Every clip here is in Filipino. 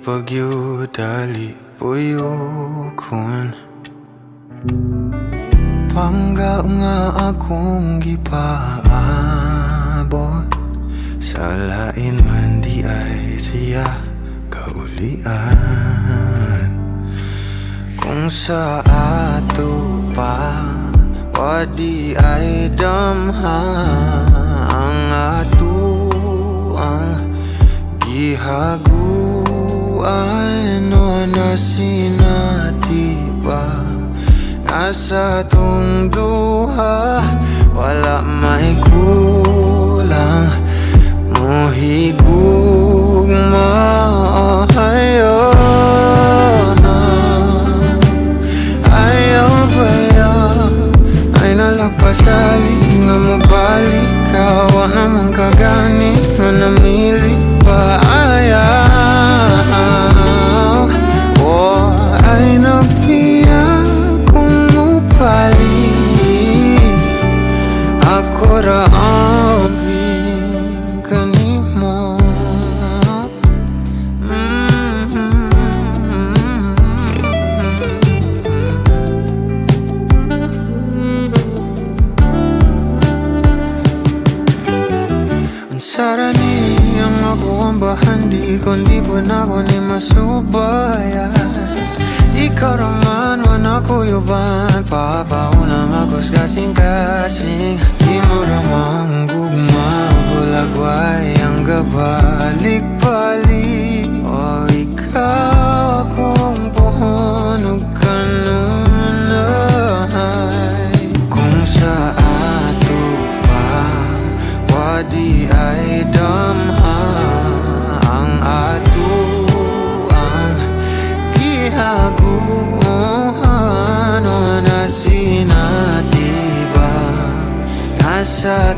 pagyudali puyukon Pangga nga akong gipaabot. Sa lain man di ay siya kaulian. Kung sa ato pa Wadi ay damha Ang ato ang gihaguan No na sinati ba Nasa tong duha Wala may kulang. Muhigugma Ayaw Ayaw ba Ay nalagpasali Nga mabalik ka. Wala mong kagani Nga namili Ang sara ni ang ako ang bahandi Kundi po na ko ni masubaya Ikaw raman man ako yuban Papaunang ako's kasing-kasing Di mo ramang gugma damha Ang ato ang gihaguhan O na sinatiba Nasa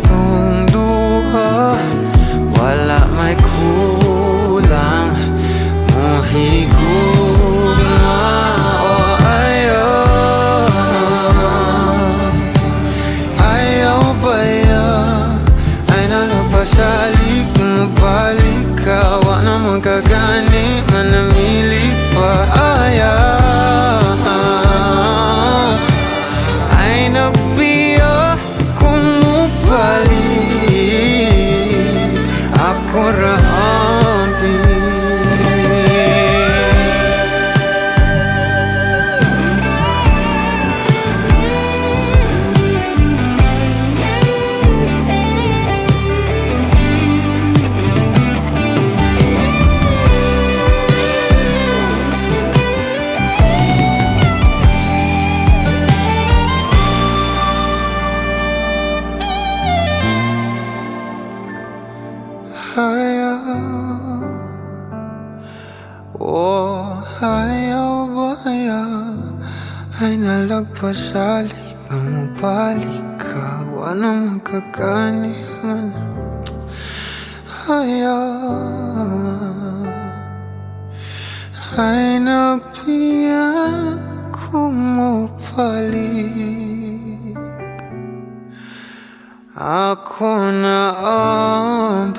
ayaw ba ayaw Ay nalagpasalik na mabalik ka. Wala magkakani man Ayaw. Ay nagpiya kumupalik Ako na ang